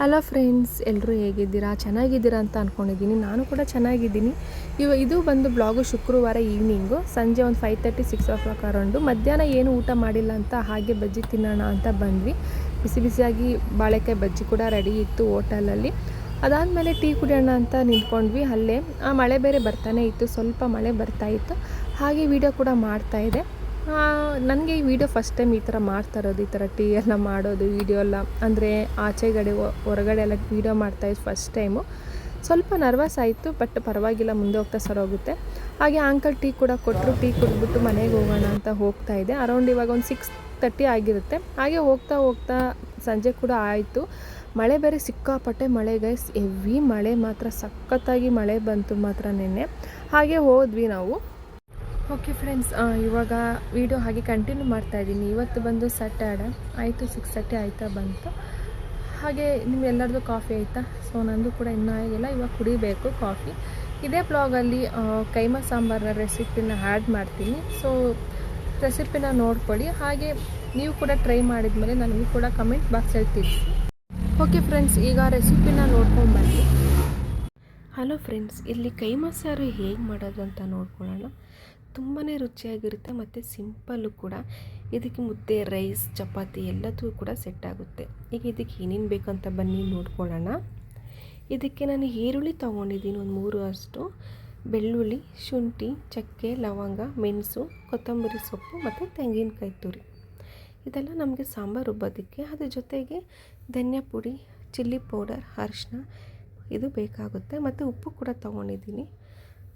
Hello friends ಎಲ್ಲರೂ ಹೇಗಿದ್ದೀರಾ? ಚೆನ್ನಾಗಿದ್ದೀರಾ ಅಂತ ಅಂದ್ಕೊಂಡಿದ್ದೀನಿ ನಾನು ಕೂಡ ಚೆನ್ನಾಗಿದ್ದೀನಿ. ಇವ, ಇದು ಬಂದು ಬ್ಲಾಗು ಶುಕ್ರವಾರ ಈವ್ನಿಂಗು ಸಂಜೆ ಒಂದು five thirty six o'clock around. ಮಧ್ಯಾಹ್ನ ಏನು ಊಟ ಮಾಡಿಲ್ಲ ಅಂತ ಹಾಗೆ ಬಜ್ಜಿ ತಿನ್ನೋಣ ಅಂತ ಬಂದ್ವಿ. ಬಿಸಿ ಬಿಸಿಯಾಗಿ ಬಾಳೆಕಾಯಿ ಬಜ್ಜಿ ಕೂಡ ರೆಡಿ ಇತ್ತು ಹೋಟೆಲಲ್ಲಿ. ಅದಾದಮೇಲೆ ಟೀ ಕುಡಿಯೋಣ ಅಂತ ನಿಂತ್ಕೊಂಡ್ವಿ ಅಲ್ಲೇ. ಆ ಮಳೆ ಬೇರೆ ಬರ್ತಾನೆ ಇತ್ತು. ಸ್ವಲ್ಪ ಮಳೆ ಬರ್ತಾ ಇತ್ತು. ಹಾಗೆ ವಿಡಿಯೋ ಕೂಡ ಮಾಡ್ತಾಯಿದ್ದೆ ನನಗೆ ಈ ವಿಡಿಯೋ ಫಸ್ಟ್ ಟೈಮ್ ಈ ಥರ ಮಾಡ್ತಾ ಇರೋದು, ಈ ಥರ ಟೀ ಎಲ್ಲ ಮಾಡೋದು ವಿಡಿಯೋ ಎಲ್ಲ, ಅಂದರೆ ಆಚೆಗಡೆ ಹೊರಗಡೆ ಎಲ್ಲ ವೀಡಿಯೋ ಮಾಡ್ತಾಯಿದ್ದು ಫಸ್ಟ್ ಟೈಮು ಸ್ವಲ್ಪ ನರ್ವಸ್ ಆಯಿತು ಬಟ್ ಪರವಾಗಿಲ್ಲ, ಮುಂದೆ ಹೋಗ್ತಾ ಸರೋಗುತ್ತೆ ಹಾಗೆ ಆಂಕಲ್ ಟೀ ಕೂಡ ಕೊಟ್ಟರು ಟೀ ಕುಡಿದ್ಬಿಟ್ಟು ಮನೆಗೆ ಹೋಗೋಣ ಅಂತ ಹೋಗ್ತಾ ಇದೆ. ಅರೌಂಡ್ ಇವಾಗ ಒಂದು ಸಿಕ್ಸ್ ತರ್ಟಿ ಆಗಿರುತ್ತೆ. ಹಾಗೆ ಹೋಗ್ತಾ ಹೋಗ್ತಾ ಸಂಜೆ ಕೂಡ ಆಯಿತು. ಮಳೆ ಬೇರೆ ಸಿಕ್ಕಾಪಟ್ಟೆ ಮಳೆ ಗೈಸ್ ಹೆವಿ ಮಳೆ ಮಾತ್ರ, ಸಖತ್ತಾಗಿ ಮಳೆ ಬಂತು ಮಾತ್ರ ನಿನ್ನೆ. ಹಾಗೆ ಹೋದ್ವಿ ನಾವು. ಓಕೆ ಫ್ರೆಂಡ್ಸ್ ಇವಾಗ ವಿಡಿಯೋ ಹಾಗೆ ಕಂಟಿನ್ಯೂ ಮಾಡ್ತಾ ಇದ್ದೀನಿ. ಇವತ್ತು ಬಂದು ಸ್ಯಾಟರ್ಡೆ ಆಯಿತು ಸಿಕ್ಸ್ ತರ್ಟಿ ಆಯ್ತಾ ಬಂತು. ಹಾಗೆ ನಿಮ್ಗೆಲ್ಲರದು ಕಾಫಿ ಆಯಿತಾ? ಸೊ ನಂದು ಕೂಡ ಇನ್ನೂ ಆಗಿಲ್ಲ. ಇವಾಗ ಕುಡಿಬೇಕು ಕಾಫಿ ಇದೇ ಬ್ಲಾಗಲ್ಲಿ ಕೈಮ ಸಾಂಬಾರ ರೆಸಿಪಿನ ಆ್ಯಡ್ ಮಾಡ್ತೀನಿ. ಸೊ ರೆಸಿಪಿನ ನೋಡ್ಕೊಳ್ಳಿ. ಹಾಗೆ ನೀವು ಕೂಡ ಟ್ರೈ ಮಾಡಿದ ಮೇಲೆ ನನಗೂ ಕೂಡ ಕಮೆಂಟ್ ಬಾಕ್ಸಲ್ಲಿ ತಿಳಿಸಿ ಓಕೆ ಫ್ರೆಂಡ್ಸ್ ಈಗ ರೆಸಿಪಿನ ನೋಡ್ಕೊಂಡು ಬನ್ನಿ. ಹಲೋ ಫ್ರೆಂಡ್ಸ್ ಇಲ್ಲಿ ಕೈಮಸಾರು ಹೇಗೆ ಮಾಡೋದು ಅಂತ ನೋಡ್ಕೊಳ್ಳೋಣ. ತುಂಬಾ ರುಚಿಯಾಗಿರುತ್ತೆ ಮತ್ತು ಸಿಂಪಲ್ಲು ಕೂಡ. ಇದಕ್ಕೆ ಮುದ್ದೆ, ರೈಸ್, ಚಪಾತಿ ಎಲ್ಲದೂ ಕೂಡ ಸೆಟ್ ಆಗುತ್ತೆ. ಈಗ ಇದಕ್ಕೆ ಏನೇನು ಬೇಕಂತ ಬನ್ನಿ ನೋಡ್ಕೊಳ್ಳೋಣ. ಇದಕ್ಕೆ ನಾನು ಈರುಳ್ಳಿ ತೊಗೊಂಡಿದ್ದೀನಿ ಒಂದು ಮೂರು ಅಷ್ಟು. ಬೆಳ್ಳುಳ್ಳಿ, ಶುಂಠಿ, ಚಕ್ಕೆ, ಲವಂಗ, ಮೆಣಸು, ಕೊತ್ತಂಬರಿ ಸೊಪ್ಪು ಮತ್ತು ತೆಂಗಿನಕಾಯಿ ತುರಿ. ಇದೆಲ್ಲ ನಮಗೆ ಸಾಂಬಾರು ರುಬ್ಬೋದಕ್ಕೆ. ಅದ್ರ ಜೊತೆಗೆ ಧನಿಯಾ ಪುಡಿ, ಚಿಲ್ಲಿ ಪೌಡರ್ ಅರಿಶಿನ ಇದು ಬೇಕಾಗುತ್ತೆ. ಮತ್ತು ಉಪ್ಪು ಕೂಡ ತೊಗೊಂಡಿದ್ದೀನಿ.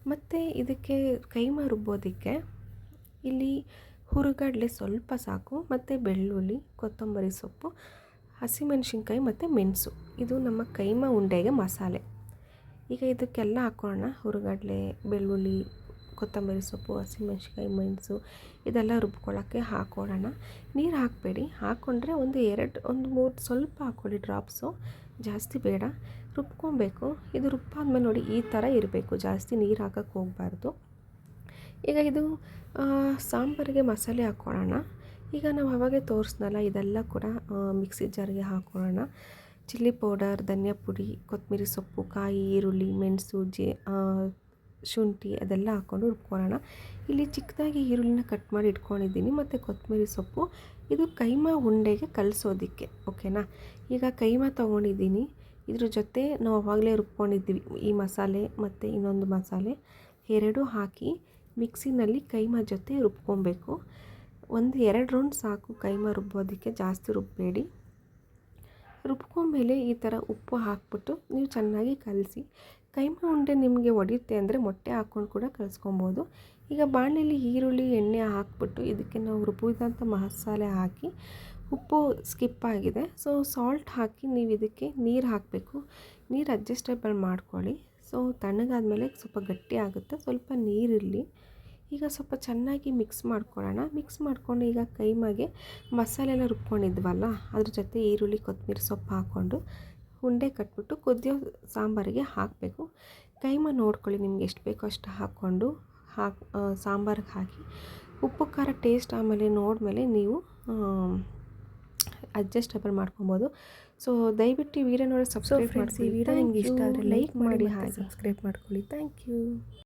ಮತ್ತು ಇದಕ್ಕೆ ಕೈಮ ರುಬ್ಬೋದಕ್ಕೆ ಇಲ್ಲಿ ಹುರುಗಡಲೆ ಸ್ವಲ್ಪ ಸಾಕು, ಮತ್ತು ಬೆಳ್ಳುಳ್ಳಿ, ಕೊತ್ತಂಬರಿ ಸೊಪ್ಪು, ಹಸಿಮೆಣಸಿನ್ಕಾಯಿ ಮತ್ತು ಮೆಣಸು. ಇದು ನಮ್ಮ ಕೈಮ ಉಂಡೆಗೆ ಮಸಾಲೆ. ಈಗ ಇದಕ್ಕೆಲ್ಲ ಹಾಕೋಣ. ಹುರುಗಡಲೆ, ಬೆಳ್ಳುಳ್ಳಿ, ಕೊತ್ತಂಬರಿ ಸೊಪ್ಪು, ಹಸಿಮೆಣ್ಸಿನ್ಕಾಯಿ, ಮೆಣಸು ಇದೆಲ್ಲ ರುಬ್ಕೊಳ್ಳೋಕ್ಕೆ ಹಾಕೊಳ್ಳೋಣ ನೀರು ಹಾಕಬೇಡಿ. ಹಾಕ್ಕೊಂಡ್ರೆ ಒಂದು ಎರಡು, ಒಂದು ಮೂರು ಸ್ವಲ್ಪ ಹಾಕ್ಕೊಳ್ಳಿ. ಡ್ರಾಪ್ಸು ಜಾಸ್ತಿ ಬೇಡ. ರುಬ್ಕೊಬೇಕು. ಇದು ರುಬ್ಬಾದ್ಮೇಲೆ ನೋಡಿ ಈ ಥರ ಇರಬೇಕು. ಜಾಸ್ತಿ ನೀರು ಹಾಕಕ್ಕೆ ಹೋಗಬಾರ್ದು. ಈಗ ಇದು ಸಾಂಬಾರಿಗೆ ಮಸಾಲೆ ಹಾಕ್ಕೊಳ್ಳೋಣ. ಈಗ ನಾವು ಅವಾಗೆ ತೋರಿಸ್ನಲ್ಲ, ಇದೆಲ್ಲ ಕೂಡ ಮಿಕ್ಸಿ ಜಾರ್ಗೆ ಹಾಕ್ಕೊಳ್ಳೋಣ. ಚಿಲ್ಲಿ ಪೌಡರ್, ಧನಿಯಾ ಪುಡಿ ಕೊತ್ತಂಬರಿ ಸೊಪ್ಪು, ಕಾಯಿ, ಈರುಳ್ಳಿ, ಮೆಣಸು, ಜಿ ಶುಂಠಿ ಅದೆಲ್ಲ ಹಾಕ್ಕೊಂಡು ರುಬ್ಕೊಳ್ಳೋಣ. ಇಲ್ಲಿ ಚಿಕ್ಕದಾಗಿ ಈರುಳ್ಳಿನ ಕಟ್ ಮಾಡಿ ಇಟ್ಕೊಂಡಿದ್ದೀನಿ. ಮತ್ತು ಕೊತ್ತಂಬರಿ ಸೊಪ್ಪು. ಇದು ಕೈಮಾ ಉಂಡೆಗೆ ಕಲಿಸೋದಕ್ಕೆ, ಓಕೆನಾ? ಈಗ ಕೈಮಾ ತೊಗೊಂಡಿದ್ದೀನಿ. ಇದ್ರ ಜೊತೆ ನಾವು ಅವಾಗಲೇ ರುಬ್ಕೊಂಡಿದ್ವಿ ಈ ಮಸಾಲೆ ಮತ್ತು ಇನ್ನೊಂದು ಮಸಾಲೆ. ಎರಡು ಹಾಕಿ ಮಿಕ್ಸಿನಲ್ಲಿ ಕೈಮ ಜೊತೆ ರುಬ್ಕೊಬೇಕು. ಒಂದು ಎರಡು ರೌಂಡ್ ಸಾಕು ಕೈಮ ರುಬ್ಬೋದಕ್ಕೆ ಜಾಸ್ತಿ ರುಬ್ಬಬೇಡಿ ರುಬ್ಕೊಂಡ್ಮೇಲೆ ಈ ಥರ ಉಪ್ಪು ಹಾಕ್ಬಿಟ್ಟು ನೀವು ಚೆನ್ನಾಗಿ ಕಲಸಿ. ಕೈಮ ಉಂಡೆ ನಿಮಗೆ ಒಡೆಯುತ್ತೆ ಅಂದರೆ ಮೊಟ್ಟೆ ಹಾಕ್ಕೊಂಡು ಕೂಡ ಕಲಿಸ್ಕೊಬೋದು. ಈಗ ಬಾಣಲೆಯಲ್ಲಿ ಈರುಳ್ಳಿ ಎಣ್ಣೆ ಹಾಕ್ಬಿಟ್ಟು ಇದಕ್ಕೆ ನಾವು ರುಬ್ಬಿದಂಥ ಮಸಾಲೆ ಹಾಕಿ ಉಪ್ಪು ಸ್ಕಿಪ್ ಆಗಿದೆ. ಸೊ ಸಾಲ್ಟ್ ಹಾಕಿ ನೀವು ಇದಕ್ಕೆ ನೀರು ಹಾಕಬೇಕು. ನೀರು ಅಡ್ಜಸ್ಟೇಬಲ್ ಮಾಡ್ಕೊಳ್ಳಿ. ಸೊ ತಣ್ಣಗಾದ್ಮೇಲೆ ಸ್ವಲ್ಪ ಗಟ್ಟಿ ಆಗುತ್ತೆ. ಸ್ವಲ್ಪ ನೀರಿರಲಿ ಈಗ ಸ್ವಲ್ಪ ಚೆನ್ನಾಗಿ ಮಿಕ್ಸ್ ಮಾಡ್ಕೊಳ್ಳೋಣ. ಮಿಕ್ಸ್ ಮಾಡ್ಕೊಂಡು ಈಗ ಕೈಮಾಗೆ ಮಸಾಲೆ ಎಲ್ಲ ರುಬ್ಕೊಂಡಿದ್ವಲ್ಲ, ಅದ್ರ ಜೊತೆ ಈರುಳ್ಳಿ ಕೊತ್ತಂಬರಿ ಸೊಪ್ಪು ಹಾಕ್ಕೊಂಡು ಉಂಡೆ ಕಟ್ಬಿಟ್ಟು ಕುದಿಯೋ ಸಾಂಬಾರಿಗೆ ಹಾಕಬೇಕು. ಕೈಮ ನೋಡ್ಕೊಳ್ಳಿ ನಿಮ್ಗೆ ಎಷ್ಟು ಬೇಕೋ ಅಷ್ಟು ಹಾಕ್ಕೊಂಡು ಹಾಕಿ ಸಾಂಬಾರಿಗೆ ಹಾಕಿ. ಉಪ್ಪು, ಖಾರ ಟೇಸ್ಟ್ ಆಮೇಲೆ ನೋಡಿದ್ಮೇಲೆ ನೀವು ಅಡ್ಜಸ್ಟಬಲ್ ಮಾಡ್ಕೊಬೋದು. ಸೊ ದಯವಿಟ್ಟು ಈ ವಿಡಿಯೋ ನೋಡಿ ಸಬ್ಸ್ಕ್ರೈಬ್ ಮಾಡಿ ವಿಡಿಯೋ ನಿಮ್ಗೆ ಇಷ್ಟ ಆದರೆ ಲೈಕ್ ಮಾಡಿ ಹಾಗೆ ಸಬ್ಸ್ಕ್ರೈಬ್ ಮಾಡ್ಕೊಳ್ಳಿ. Thank you